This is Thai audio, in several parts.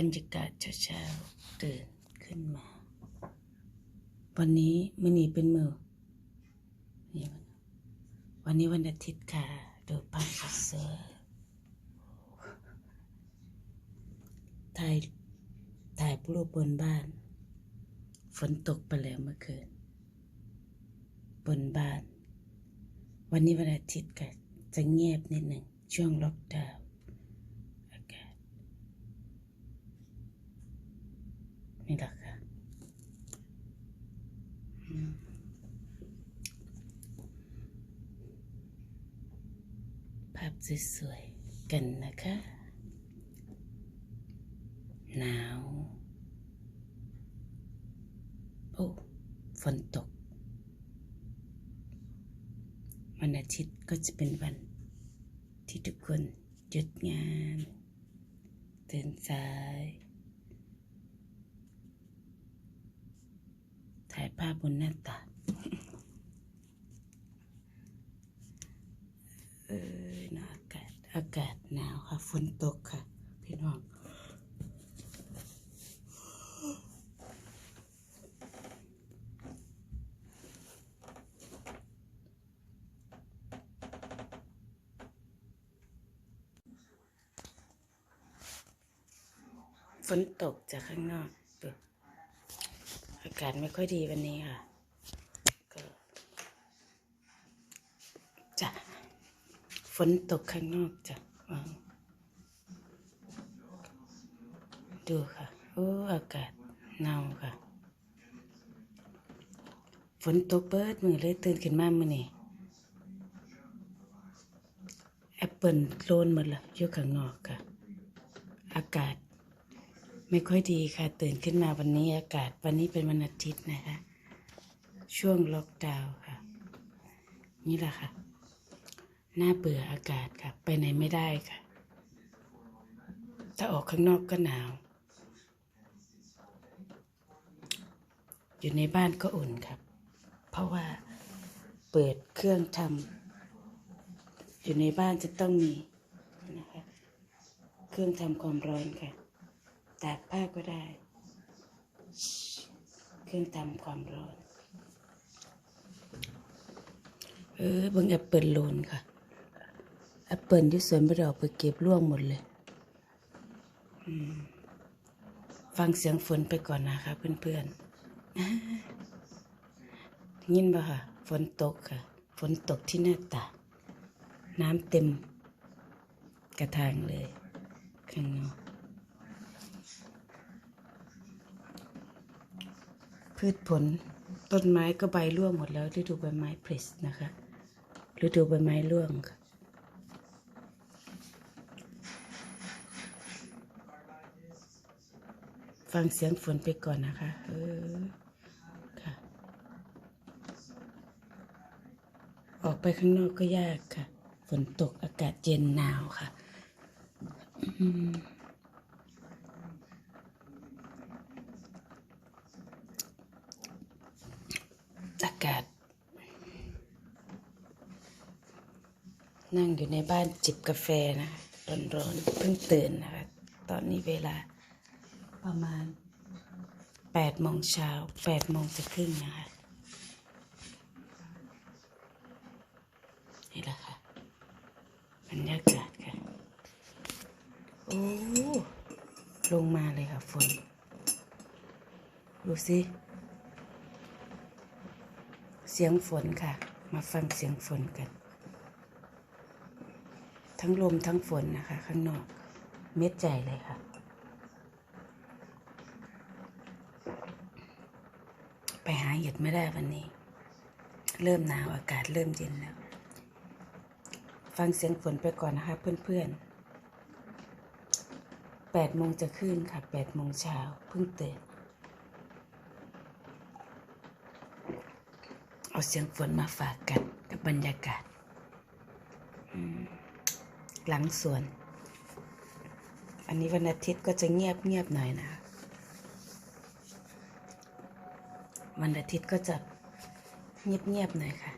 รรยากาศเช้าๆตื่นขึ้นมา วันนี้มื่อนี้เป็นมือวันนี้วันอาทิตย์ค่ะ ดูภาพสวยถ่ายถ่ายรูปบนบ้าน ฝนตกไปแล้วเมื่อคืน บนบ้าน วันนี้วันอาทิตย์ค่ะ จะเงียบนิดหนึ่งช่วงล็อกดาวน์อากาศนี่แหละค่ะอืมภาพสวยๆกันนะคะ หนาว โอ้ฝนตก วันอาทิตย์ก็จะเป็นวันที่ทุกคนหยุดงานตื่นสาย ถ่ายภาพบนหน้าต่าง เออหนาอากาศอากาศหนาวค่ะฝนตกค่ะ พี่น้องฝนตกจากข้างนอก อากาศไม่ค่อยดีวันนี้ค่ะ ก็จะฝ นตกข้างนอกจ้ะดูค่ะ โอ้ อากาศหนาวค่ะ ฝนตกเบิดมือเลยตื่นขึ้นมามื่อนี้แอปเปิลโลนหมดละอยู่ข้างนอกค่ะ อากาศไม่ค่อยดีค่ะ ตื่นขึ้นมาวันนี้อากาศวันนี้เป็นวันอาทิตย์นะคะ ช่วงล็อกดาวน์ค่ะ นี่แหละค่ะ น่าเบื่ออากาศค่ะ ไปไหนไม่ได้ค่ะ ถ้าออกข้างนอกก็หนาว อยู่ในบ้านก็อุ่นครับ เพราะว่าเปิดเครื่องทำอยู่ในบ้านจะต้องมีนะคะเครื่องทำความร้อนค่ะ ตากผ้าก็ได้ เครื่องทำความร้อน เออเบิ่งแอปเปิลโลนค่ะ แอปเปิลที่สวนบดอกไปเก็บร่วงหมดเลยฟังเสียงฝนไปก่อนนะคะเพื่อนๆยินบ่ค่ะ ฝนตกค่ะ ฝนตกที่หน้าต่างน้ำเต็ม กระถางเลย ข้างนอกพืชผลต้นไม้ก็ใบร่วงหมดแล้วฤดูใบไม้ผลินะคะฤดูใบไม้ร่วงค่ะ ฟังเสียงฝนไปก่อนนะคะ เออ ค่ะ ออกไปข้างนอกก็ยากค่ะ ฝนตกอากาศเย็นหนาวค่ะอืมอากาศ นั่งอยู่ในบ้านจิบกาแฟนะร้อนๆเพิ่งตื่นนะคะ ตอนนี้เวลา ประมาณแปดโมงเช้าแปดโมงจะครึ่งนะคะ นี่แหละค่ะบรรยากาศค่ะ โอ้ ลงมาเลยค่ะฝน ดูสิ เสียงฝนค่ะ มาฟังเสียงฝนกัน ทั้งลมทั้งฝนนะคะ ข้างนอก เม็ดใหญ่เลยค่ะ ไป หาเห็ดไม่ได้วันนี้ เริ่มหนาวอากาศเริ่มเย็นแล้ว ฟังเสียงฝนไปก่อนนะคะเพื่อนๆแปดโมงจะขึ้นค่ะแปดโมงเช้าเพิ่งตื่นเอาเสียงฝนมาฝากกันกับบรรยากาศหลังสวน อันนี้วันอาทิตย์ก็จะเงียบเงียบหน่อยนะคะ วันอาทิตย์ก็จะเงียบๆหน่อยค่ะ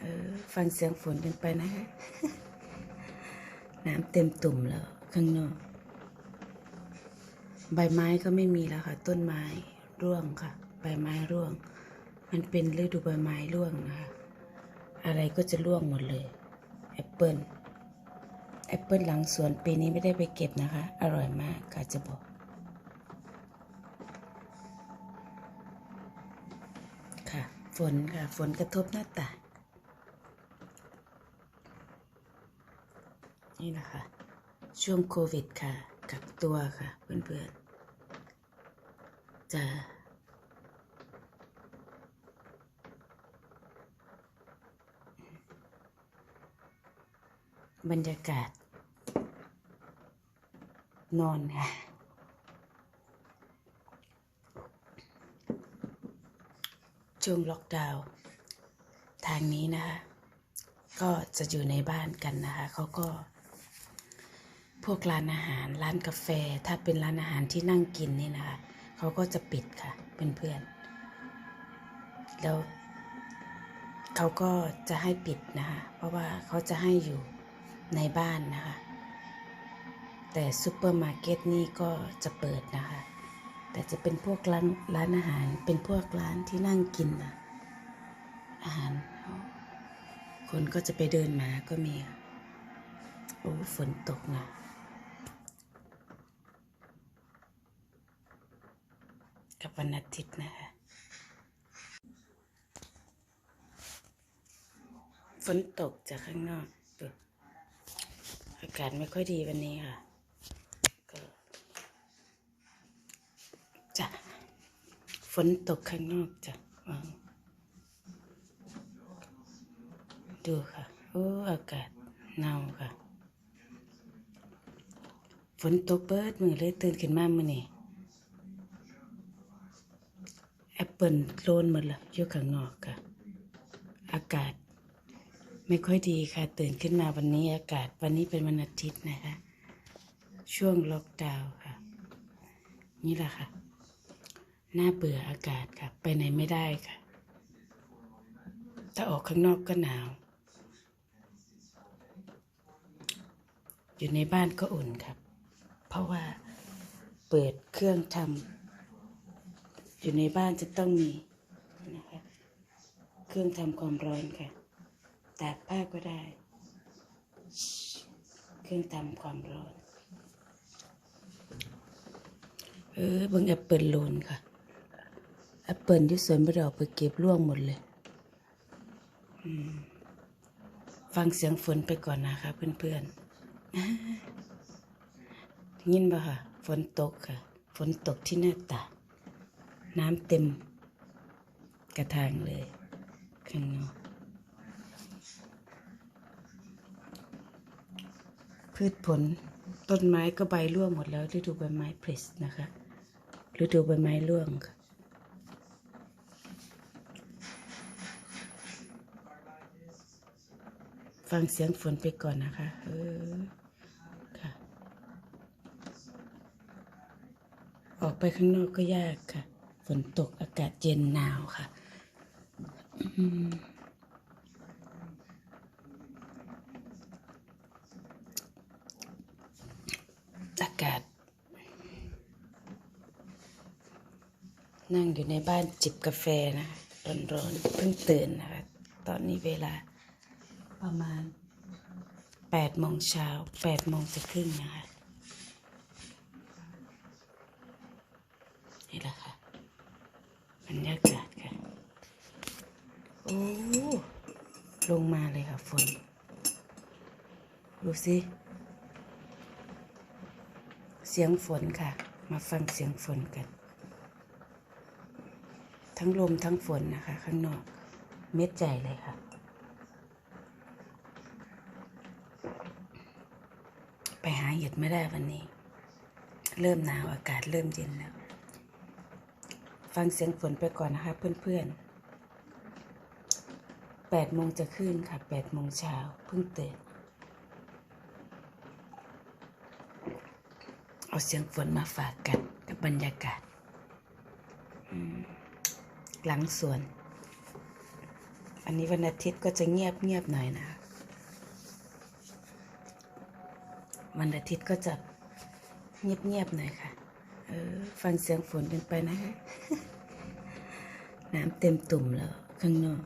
เออ ฟังเสียงฝนกันไปนะคะน้ำเต็มตุ่มแล้วข้างนอก ใบไม้ก็ไม่มีแล้วค่ะ ต้นไม้ร่วงค่ะ ใบไม้ร่วง มันเป็นฤดูใบไม้ร่วงนะคะ อะไรก็จะร่วงหมดเลย แอปเปิลแอปเปิลหลังสวนปีนี้ไม่ได้ไปเก็บนะคะ อร่อยมากค่ะจะบอก นค่ะ ฝนกระทบหน้าต่างนี่นะคะ ช่วงโควิดค่ะ กักตัวค่ะ เพื่อนๆ จะ บรรยากาศ นอนค่ะ ช่วงล็อกดาวน์ทางนี้นะคะก็จะอยู่ในบ้านกันนะคะเขาก็ พวกร้านอาหารร้านกาแฟ ถ้าเป็นร้านอาหารที่นั่งกินนี่นะคะเขาก็จะปิดค่ะเพื่อนๆแล้วเขาก็จะให้ปิดนะคะเพราะว่าเขาจะให้อยู่ในบ้านนะคะแต่ซูเปอร์มาร์เก็ตนี่ก็จะเปิดนะคะ แต่จะเป็นพวกร้านร้านอาหาร เป็นพวกร้านที่นั่งกินนะอาหาร คนก็จะไปเดินมาก็มีโอ้ฝนตกนะกับวันอาทิตย์นะคะฝนตกจากข้างนอกอากาศไม่ค่อยดีวันนี้ค่ะ ก็จะ ฝนตกข้างนอกจ้ะดูค่ะ โอ้ อากาศหนาวค่ะ ฝนตกเบิดมือเลยตื่นขึ้นมามื่อนี่แอปเปิลโคลนหมดละอยู่ข้างนอกค่ะ อากาศไม่ค่อยดีค่ะ ตื่นขึ้นมาวันนี้อากาศวันนี้เป็นวันอาทิตย์นะคะ ช่วงล็อกดาวน์ค่ะ นี่แหละค่ะ น่าเบื่ออากาศค่ะ ไปไหนไม่ได้ค่ะ ถ้าออกข้างนอกก็หนาว อยู่ในบ้านก็อุ่นครับ เพราะว่าเปิดเครื่องทำอยู่ในบ้านจะต้องมีนะคะเครื่องทำความร้อนค่ะตากผ้าก็ได้ เครื่องทำความร้อน เออเบิ่งแอปเปิลโลนค่ะ แอปเปิลที่สวนไม่ได้เออกไปเก็บร่วงหมดเลยฟังเสียงฝนไปก่อนนะคะเพื่อนๆอ่าได้ยินป่ะค่ะ ฝนตกค่ะ ฝนตกที่หน้าต่างน้ำเต็ม กระถางเลย ข้างนอก พืชผลต้นไม้ก็ใบร่วงหมดแล้วฤดูใบไม้ผลินะคะฤดูใบไม้ร่วงค่ะ ฟังเสียงฝนไปก่อนนะคะ เออ ค่ะ ออกไปข้างนอกก็ยากค่ะ ฝนตกอากาศเย็นหนาวค่ะอากาศ นั่งอยู่ในบ้านจิบกาแฟนะร้อนๆเพิ่งตื่นนะคะ ตอนนี้เวลา ประมาณแปดโมงเช้าแปดโมงจะครึ่งนะคะนี่แหละค่ะบรรยากาศค่ะโอ้ลงมาเลยค่ะฝน ดูสิ เสียงฝนค่ะ มาฟังเสียงฝนกัน ทั้งลมทั้งฝนนะคะ ข้างนอก เม็ดใหญ่เลยค่ะ ไปหาเห็ ดไม่ได้วันนี้ เริ่มหนาวอากาศเริ่มเย็นแล้ว ฟังเสียงฝนไปก่อนนะคะเพื่อนๆแปดโมงจะขึ้นค่ะแปดโมงเช้าเพิ่งตื่นเอาเสียงฝนมาฝากกันกับบรรยากาศหลังสวน อันนี้วันอาทิตย์ก็จะเงียบเงียบหน่อยนะคะ วันอาทิตย์ก็จะเงียบๆหน่อยค่ะ เออ ฟังเสียงฝนกันไปนะคะ น้ำเต็มตุ่มแล้วข้างนอก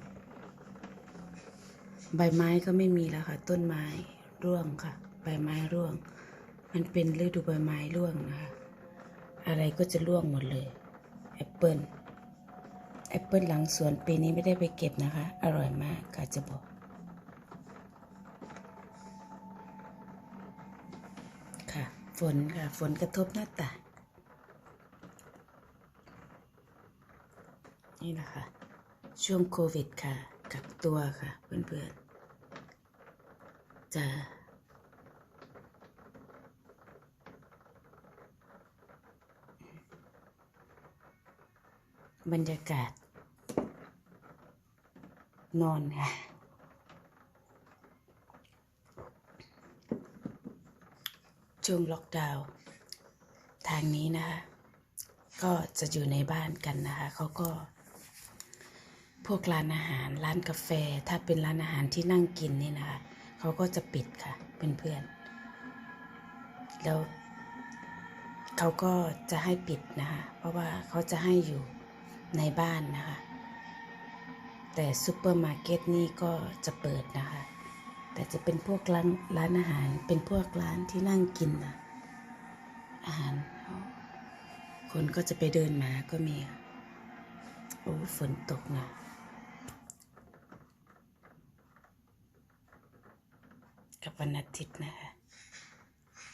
ใบไม้ก็ไม่มีแล้วค่ะ ต้นไม้ร่วงค่ะ ใบไม้ร่วง มันเป็นฤดูใบไม้ร่วงนะคะ อะไรก็จะร่วงหมดเลย แอปเปิลแอปเปิลหลังสวนปีนี้ไม่ได้ไปเก็บนะคะ อร่อยมากค่ะจะบอก ฝนค่ะ ฝนกระทบหน้าต่างนี่นะคะ ช่วงโควิดค่ะ กักตัวค่ะ เพื่อนๆ จะบรรยากาศ นอนค่ะ ช่วงล็อกดาวน์ทางนี้นะคะก็จะอยู่ในบ้านกันนะคะเขาก็ พวกร้านอาหารร้านกาแฟ ถ้าเป็นร้านอาหารที่นั่งกินนี่นะคะเขาก็จะปิดค่ะเพื่อนๆแล้วเขาก็จะให้ปิดนะคะเพราะว่าเขาจะให้อยู่ในบ้านนะคะ แต่ซูเปอร์มาร์เก็ตนี่ก็จะเปิดนะคะ แต่จะเป็นพวกร้านร้านอาหาร เป็นพวกร้านที่นั่งกินนะอาหาร คนก็จะไปเดินมาก็มีโอ้ฝนตกนะกับวันอาทิตย์นะคะ